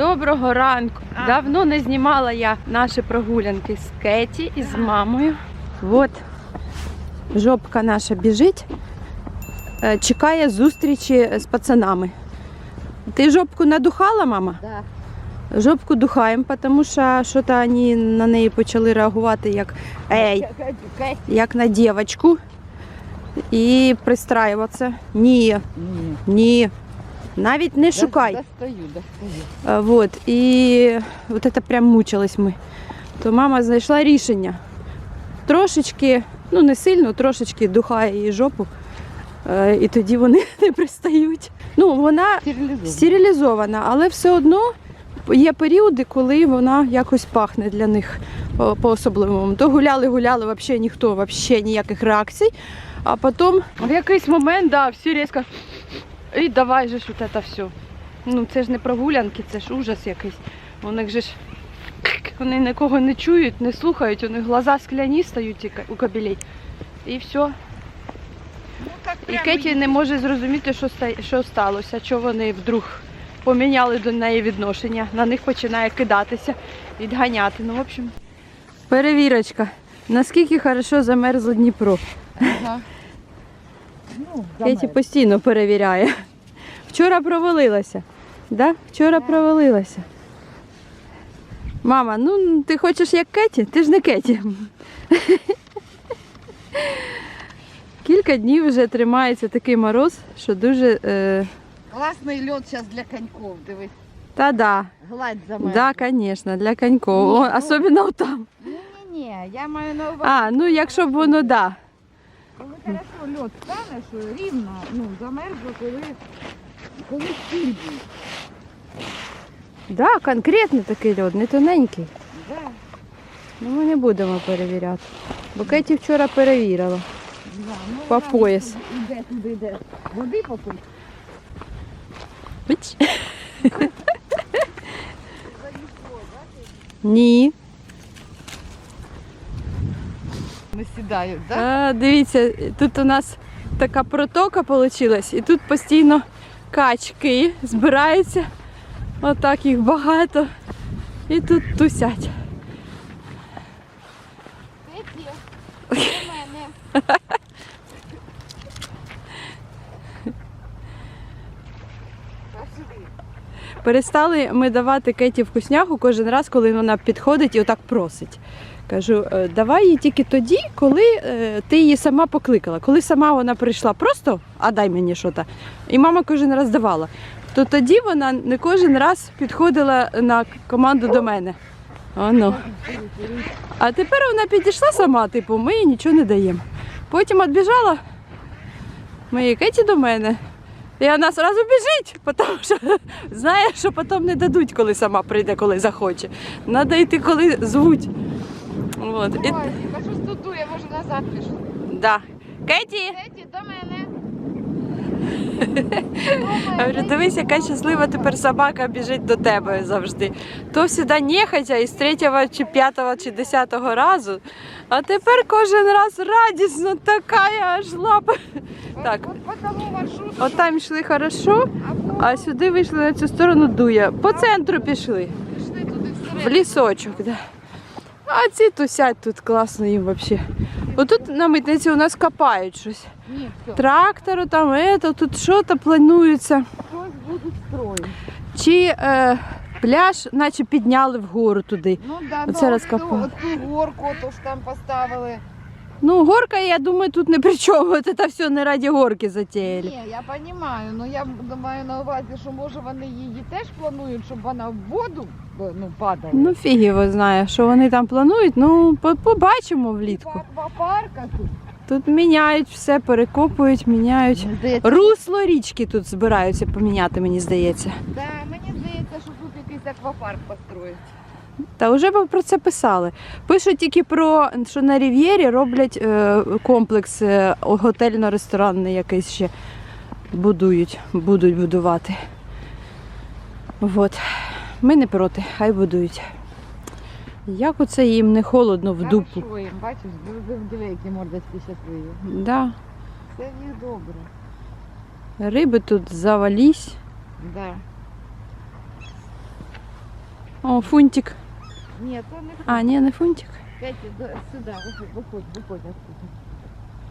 Доброго ранку. Давно не знімала я наші прогулянки з Кеті і з мамою. От жопка наша біжить, е, чекає зустрічі з пацанами. Ти жопку надухала, мама? Да. Жопку духаємо, тому що щось вони на неї почали реагувати як ей, як на дівчинку. І пристраюватися. Ні, Ні. ні. Навіть не шукай. Достаю, достаю. Вот, і от це прям мучились ми. То мама знайшла рішення. Трошечки, ну не сильно, трошечки духає її жопу. Е, І тоді вони не пристають. Ну, вона стерилізована, але все одно є періоди, коли вона якось пахне для них по- по-особливому. То гуляли, гуляли, взагалі ніхто, взагалі ніяких реакцій. А потім в якийсь момент, да, всі різко. І давай же ж от це все. Ну це ж не прогулянки, це ж ужас якийсь. У них же ж вони нікого не чують, не слухають, у них глаза скляні стають у кабелей. І все. Ну, так І Кеті не може зрозуміти, що, що сталося, що вони вдруг поміняли до неї відношення. На них починає кидатися, відганяти. Ну, в общем, перевірочка. Наскільки хорошо замерзло Дніпро. Ага. Ну, Кеті постійно перевіряє. Вчора провалилася. Да? Вчора провалилася. Мама, ну ти хочеш як Кеті? Ти ж не Кеті. Кілька днів вже тримається такий мороз, що дуже. Е... Класний льот зараз для коньков, дивись. Та да. Гладь за мене. Да, звісно, для коньков. Ні, ну. особливо там. Ні-ні-ні, я маю на увазі. А, ну якщо б воно да. Коли хорошо льот стане, що рівно, ну, замерзло, коли, коли стіль був. Да, конкретно такий льод, не тоненький. Да. Ну ми не будемо перевіряти. Бо Кеті вчора перевірила. Да. Ну, По вона пояс. Іде туди, йде. Води попить. Бич. Ні. Не сідають, так? А, дивіться, тут у нас така протока вийшла, і тут постійно качки збираються. Отак їх багато. І тут тусять. До мене. Та сюди. Перестали ми давати Кеті вкусняху кожен раз, коли вона підходить і отак просить. Кажу, «Е, давай їй тільки тоді, коли е, ти її сама покликала. Коли сама вона прийшла просто, а дай мені що то і мама кожен раз давала, то тоді вона не кожен раз підходила на команду до мене. Оно. А тепер вона підійшла сама, типу, ми їй нічого не даємо. Потім відбіжала, ми Кеті до мене. І вона одразу біжить, тому що знає, що потім не дадуть, коли сама прийде, коли захоче. Треба йти, коли звуть. От. І, Ой, кажу, тут я може назад пішу. да. Кеті! Кеті, до мене. Я говорю, дивись, яка щаслива тепер собака біжить до тебе завжди. То всегда нехотя із третього, чи п'ятого, чи десятого разу. А тепер кожен раз радісно така аж лапа. Так. От там йшли хорошо, а сюди вийшли на цю сторону дує. По центру пішли. пішли В лісочок, да. А ці тусять тут класно їм взагалі. Отут на митниці у нас копають щось. Ні. Трактору там, ето, тут що то планується. Щось будуть строїти. Чи е, пляж, наче підняли вгору туди. Ну да, Оце ну, розкопали. От ту горку, то ж там поставили. Ну, горка, я думаю, тут не при чому. Це все не раді горки затіяли. Ні, я розумію, ну я маю на увазі, що може вони її теж планують, щоб вона в воду ну, падала. Ну, фіг його знає, що вони там планують. Ну, по- побачимо влітку. Аквапарка тут. Тут міняють все, перекопують, міняють. Мені здається, Русло річки тут збираються поміняти, мені здається. да, мені здається, що тут якийсь аквапарк построїть. Та вже б про це писали. Пишуть тільки про що на Рів'єрі роблять е, комплекс е, готельно-ресторанний якийсь ще будують, будуть будувати. От. Ми не проти, хай будують. Як оце їм не холодно в дупу. Їм, бачиш, диви, які мордочки щасливі. Да. Це них добре. Риби тут завались. Да. О, фунтик. Ні, то не А, ні, не фунтик. До- сюди, виходь, виходь, виходь отсюда.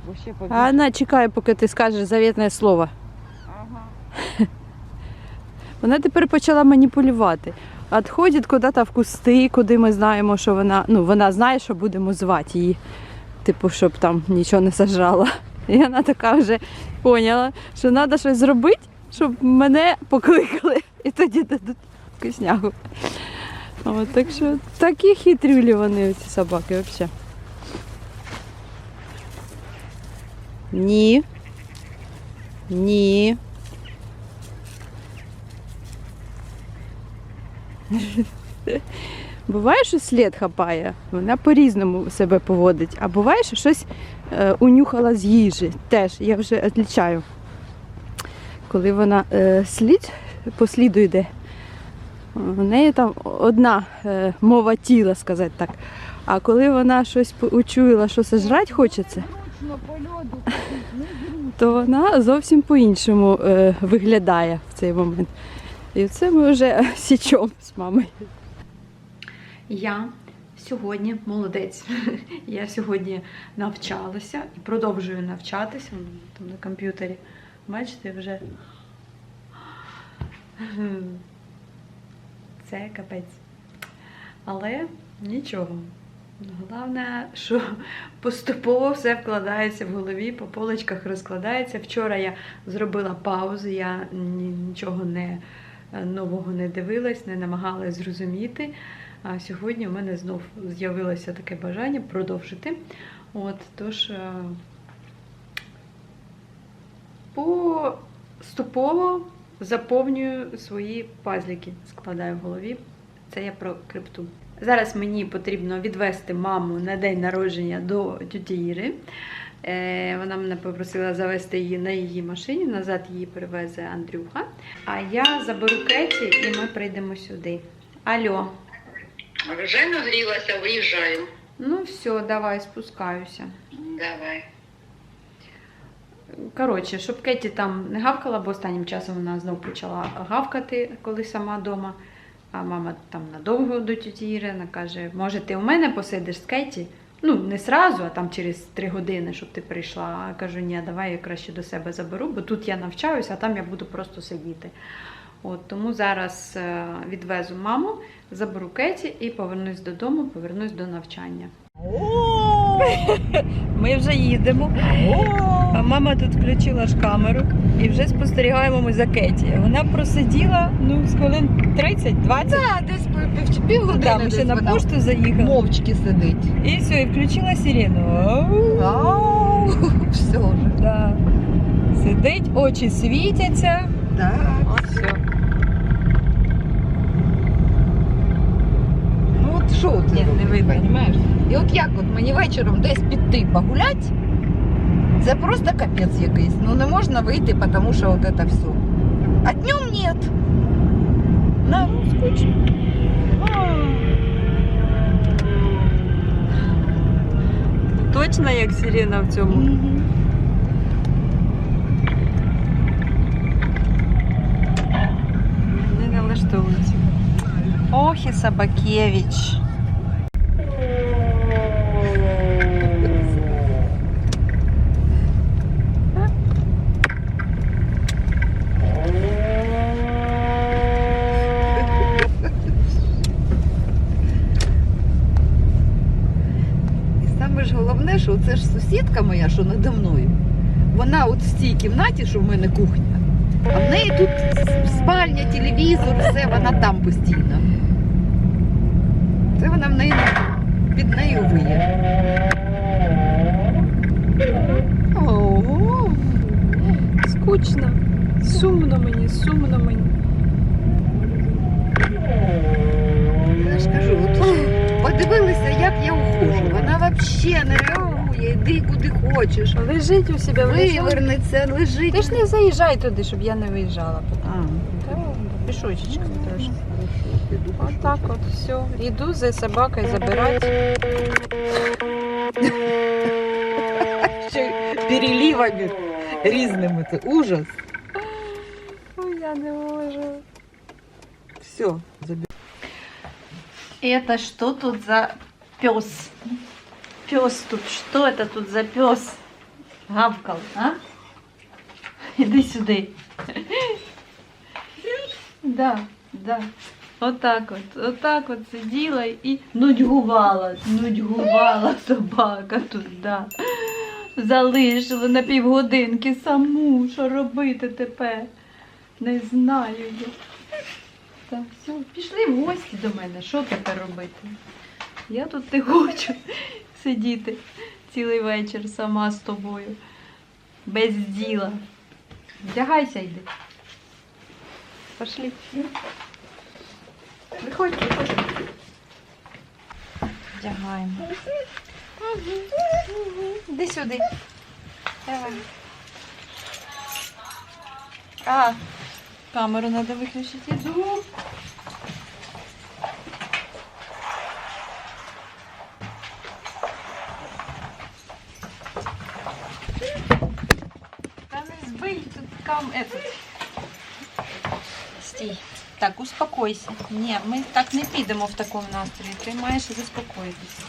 Бо ще побіг. А вона чекає, поки ти скажеш завітне слово. Ага. Вона тепер почала маніпулювати. Відходить куди-то в кусти, куди ми знаємо, що вона. Ну, вона знає, що будемо звати її. Типу, щоб там нічого не сажала. І вона така вже поняла, що треба щось зробити, щоб мене покликали. І тоді дадуть вкусняху. От, так що такі хитрюлі вони, ці собаки, взагалі. Ні. Ні. Буває, що слід хапає, вона по-різному себе поводить. А буває, що щось е, унюхала з їжі. Теж я вже відлічаю. Коли вона е, слід по у неї там одна е, мова тіла, сказати так. А коли вона щось учуяла, що хочеться, льоду ходить, незручно. то вона зовсім по-іншому е, виглядає в цей момент. І це ми вже січом з мамою. Я сьогодні молодець. Я сьогодні навчалася і продовжую навчатися там на комп'ютері. Бачите, вже це капець. Але нічого. Головне, що поступово все вкладається в голові, по полочках розкладається. Вчора я зробила паузу, я нічого не е, нового не дивилась, не намагалась зрозуміти. А сьогодні у мене знов з'явилося таке бажання продовжити. От, тож е, поступово заповнюю свої пазлики, складаю в голові. Це я про крипту. Зараз мені потрібно відвести маму на день народження до Іри. Е, Вона мене попросила завести її на її машині, назад її перевезе Андрюха. А я заберу Кеті і ми прийдемо сюди. Алло. Вже нагрілася, виїжджаю. Ну все, давай, спускаюся. Давай. Коротше, щоб Кеті там не гавкала, бо останнім часом вона знов почала гавкати, коли сама вдома. А мама там надовго до тіті Іри, вона каже, може, ти у мене посидиш з Кеті? Ну, не сразу, а там через три години, щоб ти прийшла. Я кажу, ні, давай я краще до себе заберу, бо тут я навчаюся, а там я буду просто сидіти. От, тому зараз е, відвезу маму, заберу Кеті і повернусь додому, повернусь до навчання. Ми вже їдемо. А мама тут включила ж камеру і вже спостерігаємо ми за Кеті. Вона просиділа ну, з хвилин 30-20. Та, десь пів, пів, півгодини Да, ми десь ще на вона пошту заїхали. мовчки сидить. І все, і включила сирену. Ау. Все вже. Да. Сидить, очі світяться. Так. Все. Ну от що ти Ні, не видно. розумієш? І от як от мені вечором десь піти погулять, це просто капець якийсь. Ну не можна вийти, тому що от це все. А днем нет. На, скучно. Точно як сирена в цьому. Не налаштовується. Ох і Собакевич. Головне, що це ж сусідка моя, що надо мною. Вона от в цій кімнаті, що в мене кухня, а в неї тут спальня, телевізор, все, вона там постійно. Це вона в неї під нею виє. Ого, скучно. Сумно мені, сумно мені. Я ж кажу, от подивилися, як я ухожу. Вона взагалі не йди куди хочеш. Лежить у себе, Вивернеться, лежить. Ти ж не заїжджай туди, щоб я не виїжджала. А, Пішочечком трошки. Отак от, все. Іду за собакою забирати. ще переливами різними. Це ужас. Ой, я не можу. Все, забір. Это что тут за пес? Пес тут, что это тут за пес? Гавкал, а? Іди сюди. Да, да. Отак от, отак от сиділа і нудьгувала, нудьгувала собака тут, да. Залишила на півгодинки саму. Що робити тепер? Не знаю я. Так, все, пішли в гості до мене. Що тепер робити? Я тут не хочу сидіти цілий вечір сама з тобою. Без діла. Вдягайся йди. Пошли. Виходь, виходь. Вдягаємо. Іди сюди. Давай. А, камеру треба виключити. Іду. Тут кам этот. Стій. Так, успокойся. Ні, ми так не підемо в такому настрої. Ти маєш заспокоїтися.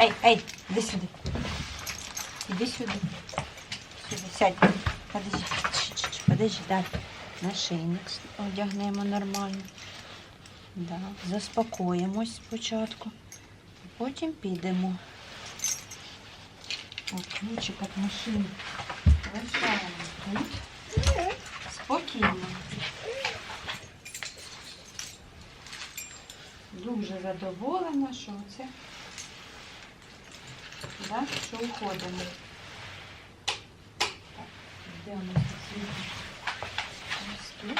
Ей, ей, іди сюди. Іди сюди. Сюди, сядь. Подожди. Подожди, дай. Нашийник одягнемо нормально. Да. Заспокоїмось спочатку. Потім підемо. О, ключик від машини. Лишаємо тут. Спокійно. Дуже задоволена, що це. Да, що уходимо. Так, йдемо тут світло? Ось тут.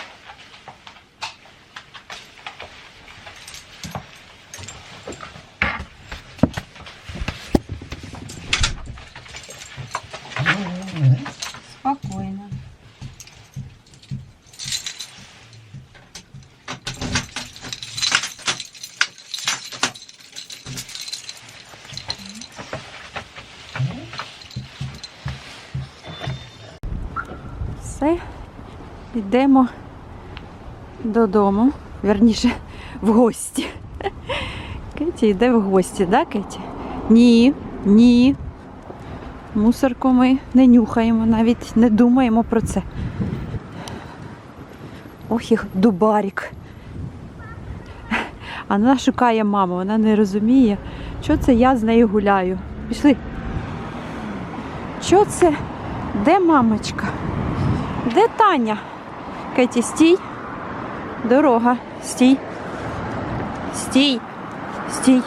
Спокойно. Все, йдемо додому, верніше в гості. Кеті йде в гості, да, Кеті? Ні, ні. Мусорку ми не нюхаємо, навіть не думаємо про це. Ох, їх дубарік. А вона шукає маму, вона не розуміє, що це я з нею гуляю. Пішли. Що це? Де мамочка? Де Таня? Кеті, стій. Дорога. Стій. Стій. Стій.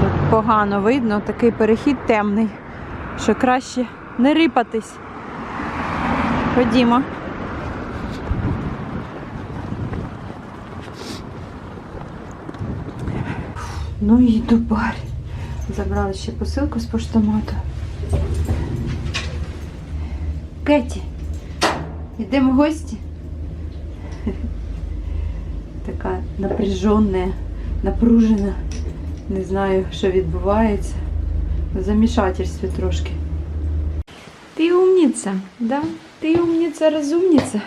Тут погано видно, такий перехід темний, що краще не рипатись. Ходімо. Ну і дубарь. Забрали ще посилку з поштомату. Кеті, йдемо в гості. Така напряжена, напружена. Не знаю, що відбувається. В замішательстві трошки. Ти умниця, да? Ти умниця, розумниця.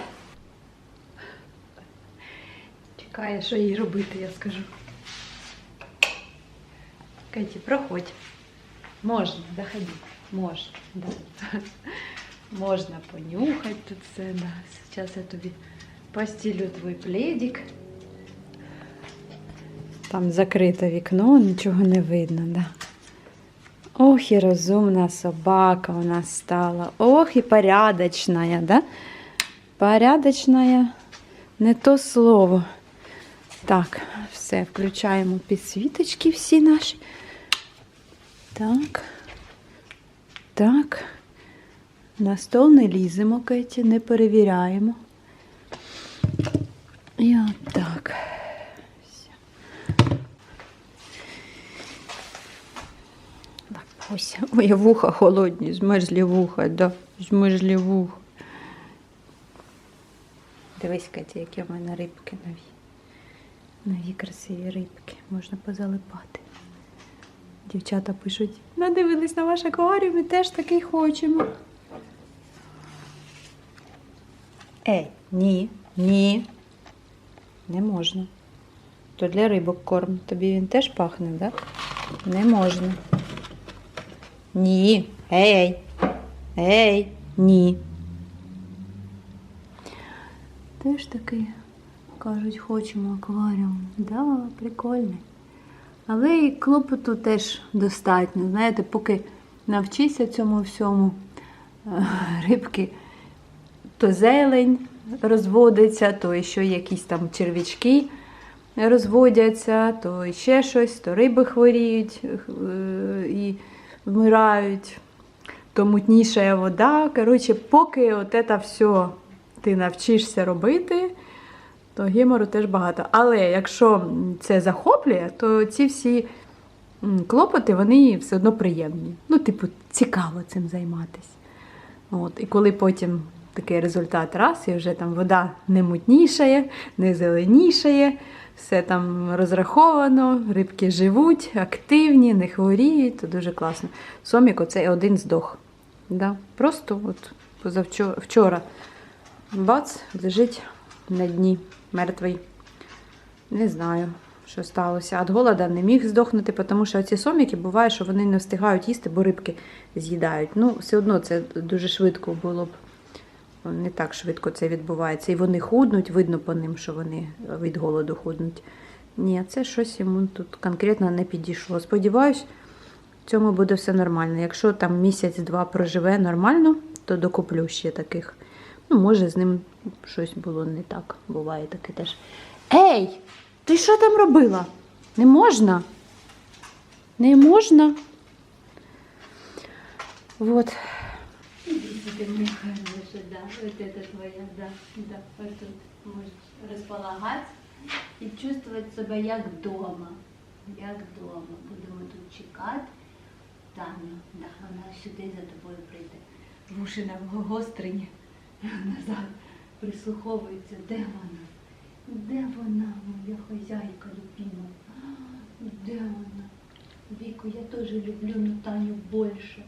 Чекає, що їй робити, я скажу. Кеті, проходь. Можна, заходи. Можна, да. Можна понюхати тут все, да. Зараз я тобі постелю твій пледик. Там закрите вікно, нічого не видно, да. Ох, і розумна собака у нас стала. Ох, і порядочная, да? Порядочная, не то слово. Так, все, включаємо підсвіточки всі наші. Так. Так. На стол не ліземо, Кеті, не перевіряємо. І отак. Так, ось. Ой, вуха холодні, змерзлі вуха, да, змерзлі вуха. Дивись, Кеті, які в мене рибки нові. Нові красиві рибки, можна позалипати. Дівчата пишуть, надивились на ваш акваріум і теж такий хочемо. Ей, ні, ні. Не можна. То для рибок корм. Тобі він теж пахне, так? Не можна. Ні. Ей. Ей, ні. Теж таки кажуть, хочемо акваріум. Да, прикольний. Але і клопоту теж достатньо. Знаєте, поки навчишся цьому всьому, е, рибки то зелень розводиться, то ще якісь там черв'ячки розводяться, то ще щось, то риби хворіють е, і вмирають, то мутніша вода. Коротше, поки от це все ти навчишся робити, то гемору теж багато. Але якщо це захоплює, то ці всі клопоти вони все одно приємні. Ну, типу, цікаво цим займатися. І коли потім такий результат раз, і вже там вода не мутнішає, не зеленішає, все там розраховано, рибки живуть, активні, не хворіють, то дуже класно. Сомік оцей один здох. Да? Просто от позавчора вчора бац, лежить на дні мертвий. Не знаю, що сталося. Від голода не міг здохнути, тому що ці соміки буває, що вони не встигають їсти, бо рибки з'їдають. Ну, все одно це дуже швидко було б. Не так швидко це відбувається. І вони худнуть, видно по ним, що вони від голоду худнуть. Ні, це щось йому тут конкретно не підійшло. Сподіваюсь, в цьому буде все нормально. Якщо там місяць-два проживе нормально, то докуплю ще таких. Ну, може, з ним щось було не так. Буває таке теж. Ей! Ти що там робила? Не можна? Не можна? Вот. Хорошая, да, вот это твоя, да, да, вот тут можешь располагаться і чувствувати себе як вдома. Як вдома. Будемо тут чекати. Таня, да, вона сюди за тобою прийде. Вуші на гострині назад прислуховується. Де вона? Де вона, моя хазяйка любима? Де вона? Віку, я теж люблю ну, Таню більше,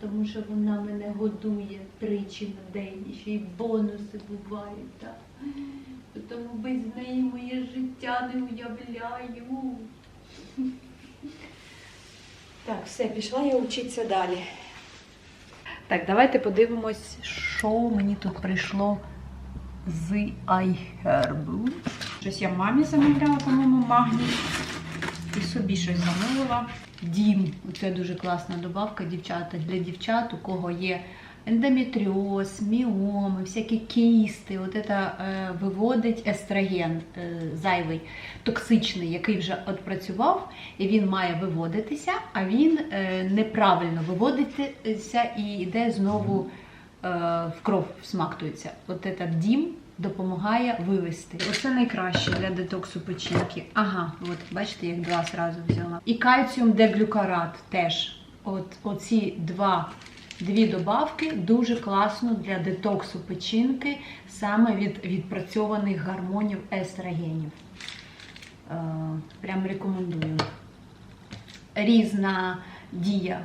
тому що вона мене годує тричі на день, і ще й бонуси бувають. Так? Тому без неї моє життя не уявляю. Так, все, пішла я вчитися далі. Так, давайте подивимось, що мені тут прийшло з iHerb. Щось я мамі замовляла, по-моєму, магній. І собі щось замовила. Дім. Це дуже класна добавка, дівчата. Для дівчат, у кого є ендометріоз, міоми, всякі кісти. От це е, виводить естроген е, зайвий, токсичний, який вже відпрацював, і він має виводитися, а він е, неправильно виводиться і йде знову е, в кров всмактується. От этот дім допомагає вивести. Оце найкраще для детоксу печінки. Ага, от бачите, як два зразу взяла. І кальціум деглюкарат теж. От оці два. Дві добавки дуже класно для детоксу печінки саме від відпрацьованих гормонів естрогенів. Е, прям рекомендую. Різна дія.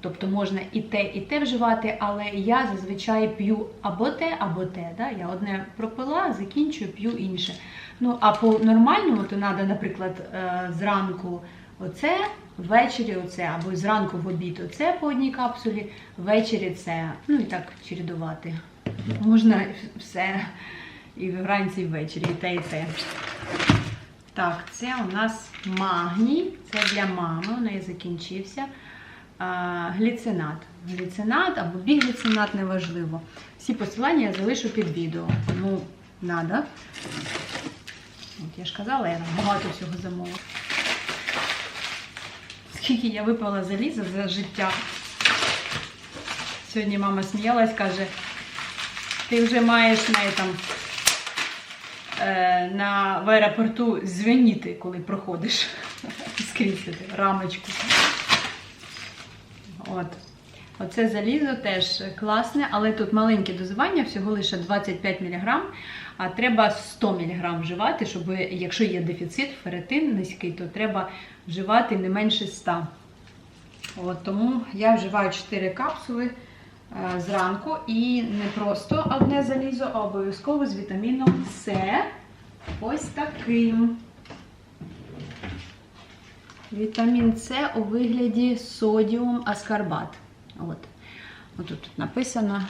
Тобто можна і те, і те вживати, але я зазвичай п'ю або те, або те. Да? Я одне пропила, закінчую, п'ю інше. Ну, а по нормальному, то треба, наприклад, е, зранку оце, ввечері оце, або зранку в обід оце по одній капсулі, ввечері це. Ну і так чередувати. Можна все і вранці, і ввечері, і те, і те. Так, це у нас магній, це для мами, у неї закінчився. Гліцинат. Гліцинат або бігліцинат, неважливо. Всі посилання я залишу під відео. Тому надо. От я ж казала, я багато всього замовила. Скільки я випала заліза за життя. Сьогодні мама сміялась, каже, ти вже маєш на там, е, на, в аеропорту дзвеніти, коли проходиш скрізь рамочку. От. Оце залізо теж класне, але тут маленьке дозування, всього лише 25 мг, а треба 100 мг вживати, щоб якщо є дефіцит, ферритин низький, то треба вживати не менше 100. От, тому я вживаю 4 капсули е, зранку. І не просто одне залізо, а обов'язково з вітаміном С. Ось таким. Вітамін С у вигляді содіум аскарбат. От. Отут тут написано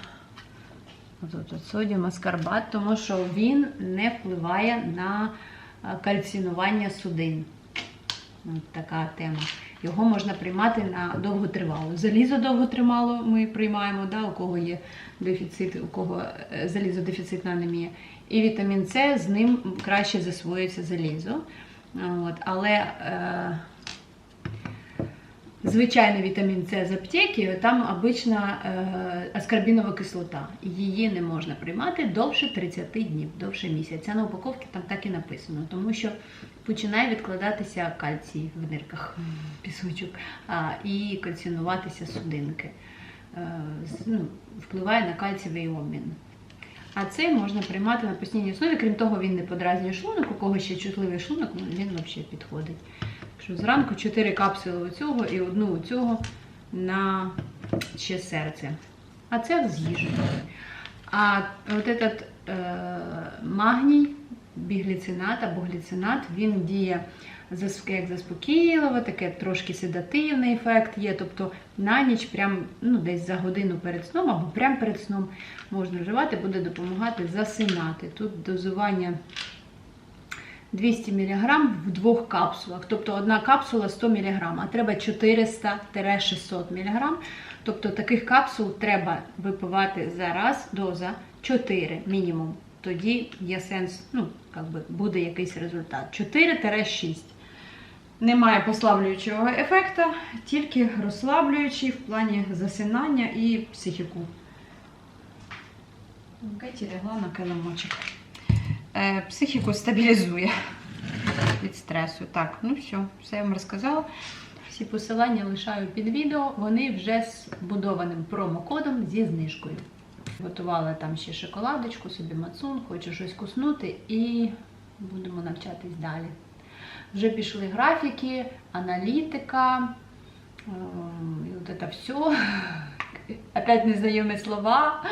отут, от содіум аскарбат, тому що він не впливає на е, кальцинування судин. От така тема. Його можна приймати на довготривало. Залізо довготривало ми приймаємо, да, у кого є дефіцит, у кого е, залізодефіцитна анемія. І вітамін С з ним краще засвоюється залізо. От, але е, звичайний вітамін С з аптеки, там обична е, аскорбінова кислота. Її не можна приймати довше 30 днів, довше місяця. На упаковці там так і написано, тому що починає відкладатися кальцій в нирках, пісочок, і кальцинуватися судинки. Е, ну, впливає на кальцієвий обмін. А це можна приймати на постійній основі. Крім того, він не подразнює шлунок, у кого ще чутливий шлунок, він взагалі підходить. Що зранку 4 капсули оцього і одну оцього на ще серце. А це з їжею. А от этот е, магній, бігліцинат або гліцинат, він діє як заспокійливо, таке трошки седативний ефект є. Тобто на ніч, прям, ну, десь за годину перед сном або прямо перед сном можна вживати, буде допомагати засинати. Тут дозування 200 мг в двох капсулах. Тобто одна капсула 100 мг, а треба 400-600 мг. Тобто таких капсул треба випивати за раз доза 4 мінімум. Тоді є сенс, ну, як би, буде якийсь результат. 4-6. Немає послаблюючого ефекту, тільки розслаблюючий в плані засинання і психіку. Кеті лягла на килимочок. Е, психіку стабілізує від стресу. Так, ну все, все я вам розказала. Всі посилання лишаю під відео. Вони вже з будованим промокодом зі знижкою. Готувала там ще шоколадочку, собі мацун, хочу щось куснути і будемо навчатись далі. Вже пішли графіки, аналітика, ем, і от це все. Опять незнайомі слова,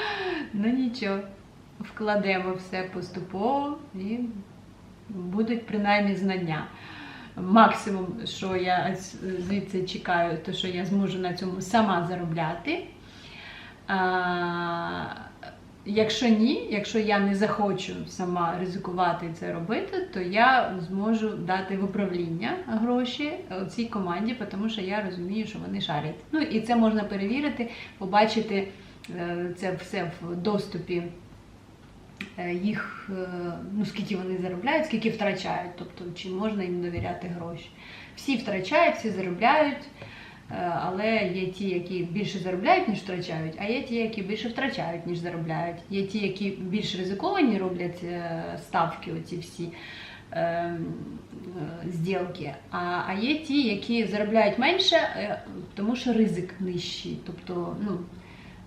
ну нічого. Вкладемо все поступово і будуть принаймні знання. Максимум, що я звідси чекаю, то що я зможу на цьому сама заробляти. А, якщо ні, якщо я не захочу сама ризикувати це робити, то я зможу дати в управління гроші цій команді, тому що я розумію, що вони шарять. Ну і це можна перевірити, побачити е, це все в доступі їх, е, ну скільки вони заробляють, скільки втрачають, тобто чи можна їм довіряти гроші. Всі втрачають, всі заробляють. Е, Але є ті, які більше заробляють, ніж втрачають, а є ті, які більше втрачають, ніж заробляють. Є ті, які більш ризиковані роблять е, ставки, оці всі е, е, зділки. А, а є ті, які заробляють менше, е, тому що ризик нижчий. Тобто, ну,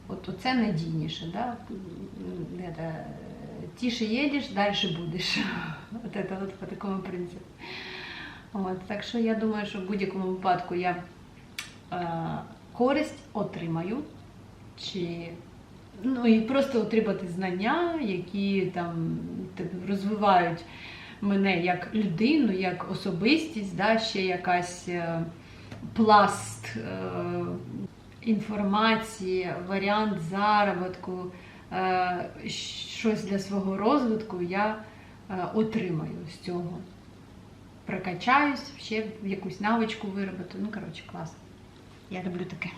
от це надійніше. Да? Тише їдеш, далі будеш. От це от по такому принципу. От, так що я думаю, що в будь-якому випадку я е, користь отримаю, чи ну і просто отримати знання, які там розвивають мене як людину, як особистість, да, ще якась е, пласт е, інформації, варіант заробітку, щось для свого розвитку я е, отримаю з цього. Прокачаюсь, ще якусь навичку виробити. Ну, коротше, класно. Я люблю таке.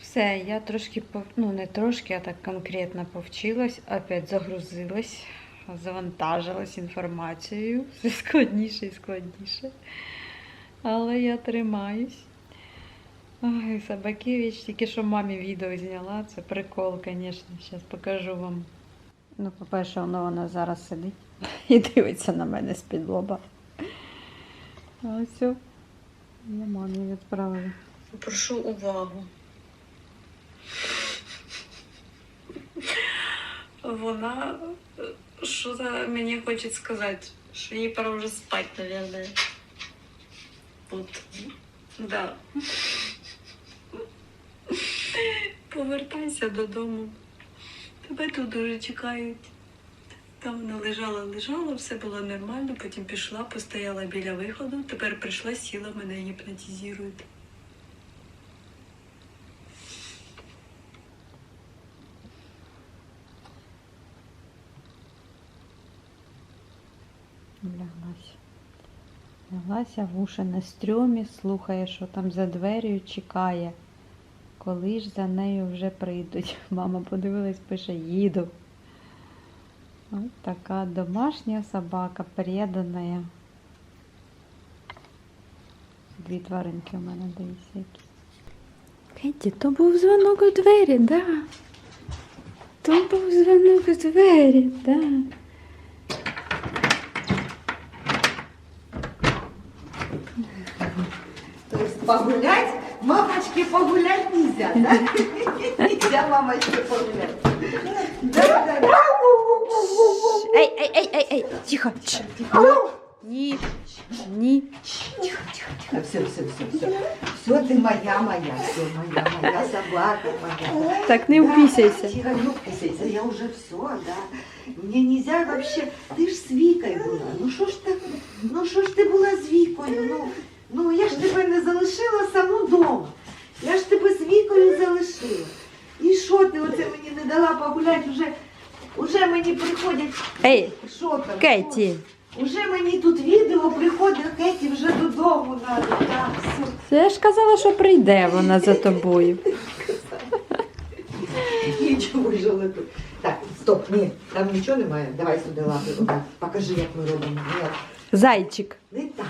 Все, я трошки, ну не трошки, а так конкретно повчилась, опять загрузилась, завантажилась інформацією. Все складніше і складніше. Але я тримаюсь. Ой, Собакевич, тільки що мамі відео зняла. Це прикол, звісно. Зараз покажу вам. Ну, по-перше, воно вона зараз сидить і дивиться на мене з-під лоба. Ось. Я мамі відправила. Прошу увагу. Вона що за мені хоче сказати, що їй пора вже спати, наверное. От. Да. Повертайся додому. Тебе тут дуже чекають. Там вона лежала, лежала, все було нормально, потім пішла, постояла біля виходу, тепер прийшла, сіла, мене гіпнотизують. Ляглася. Ляглася в уші на стрьомі, слухає, що там за дверю чекає. Коли ж за нею вже прийдуть. Мама подивилась, пише, їду. Ось така домашня собака, передана. Дві тваринки у мене дивіться які. Кеті, то був дзвонок у двері, да. То був дзвонок у двері, да. То есть погулять, мамочке погулять нельзя, да? Нельзя мамочке погулять. Да, да, да. Ей, ей, ей, ей, ей, тихо. Тш. Ні. Ні. Тихо, тихо, тихо, все, все, все, все. Все, ты моя, моя, все, моя, моя собака, моя. Так не Да, впісяйся. да, Тихо, не вписайся, я уже все, да. Мне нельзя вообще, ты ж с Вікою була. Ну що ж ти, ну що ж ти була з Вікою? Ну, Ну я ж тебе не залишила саму вдома. Я ж тебе з Вікою залишила. І що ти оце мені не дала погуляти? Уже, уже мені приходять. Ей, Що там? Кеті. Уже мені тут відео приходить, Кеті вже додому надо. Так, все. Я ж казала, що прийде вона за тобою. Нічого жалити. Так, стоп, ні, там нічого немає. Давай сюди лапи. Отак. Покажи, як ми робимо. Ні, Зайчик. не так.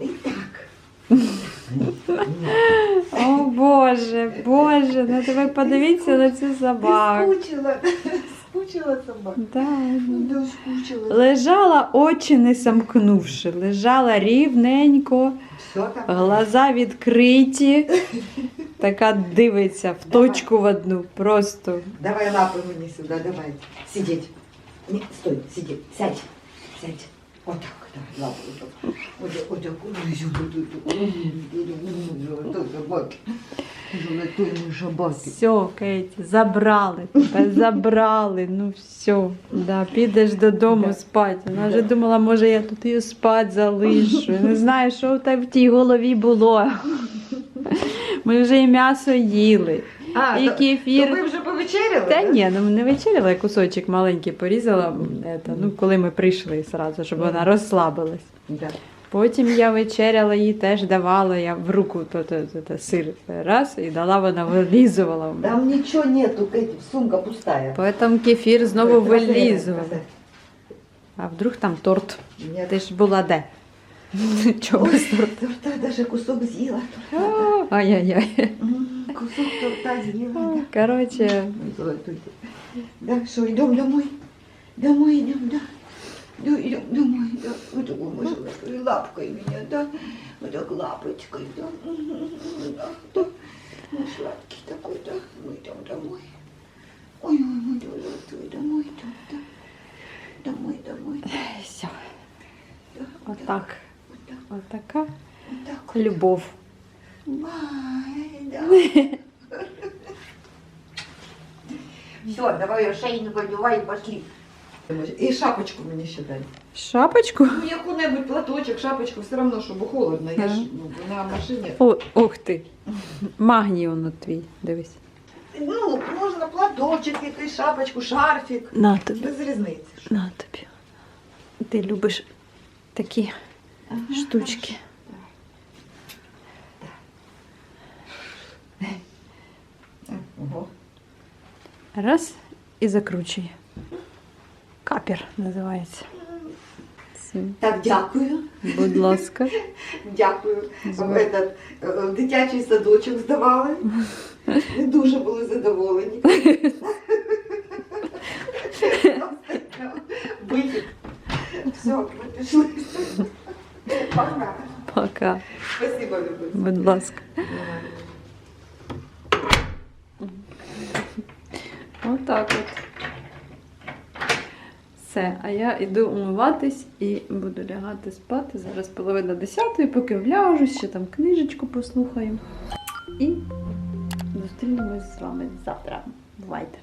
Не так. О Боже, Боже, ну тебе подивіться на цю собаку. скучила. Скучила собака. Да. Да, скучила. Лежала очі не сомкнувши, лежала рівненько, там. глаза відкриті, така дивиться в точку в одну, просто. Давай лапи мені сюди, давай. Сидіть. Ні, стой, сиди. Сядь. Сядь. Отак, Все, Кейті, забрали тебе, забрали, ну все. Да, підеш додому Да. спати. Вона вже думала, може я тут її спати залишу. Не знаю, що в тебе в тій голові було. Ми вже і м'ясо їли, А, і то- кефір. То ви вже повечеряли? Та ні, ну не вечеряла, я кусочок маленький порізала, м, ето, ну, коли ми прийшли сразу, щоб вона розслабилась. Да. Потім я вечеряла, їй теж давала, я в руку то, то, то, то, сир раз і дала, вона вилізувала. в мене. Там ничего нету, Кэти, сумка пустая. Потім кефір знову вилізувала. А вдруг там торт? Нет. Ти ж була де? Чого торта? Даже кусок съела. торта, А, Ай-яй-яй. Кусок торта Ой, золотой ты. Да, что, идем домой? Домой идем, да. Да, идем домой, да. Вот такой золотой лапкой меня, да. Вот так лапочкой, да. Да, да. Мой сладкий такой, да. Мы идем домой. Ой, ой, мой золотой, домой идем, да. Домой, домой, да. все. да. Отак. Вот так, вот так. любов. Ай, да. Все, давай ошейник одевай и пошли. И шапочку мне ще дай. Шапочку? Ну, яку-небудь платочок, шапочку, все одно, щоб холодно. Я ж ну, на машині. О, ух ти. Магній воно твій. Дивись. Ну, можна платочок, якийсь шапочку, шарфік. На тобі. Без різниці. На тобі. Ти любиш такі штучки. Ого. Раз і закручує. Капір називається. Так, дякую. Будь ласка. Дякую. Этот, е, дитячий садочок здавали. Не дуже були задоволені. Вихід. Все, ми пішли. Пока. Пока. Спасибо, Любов. Будь ласка. Отак от. Все, а я йду умиватись і буду лягати спати. Зараз половина десятої, поки вляжу, ще там книжечку послухаю. І зустрінемось з вами завтра. Бувайте!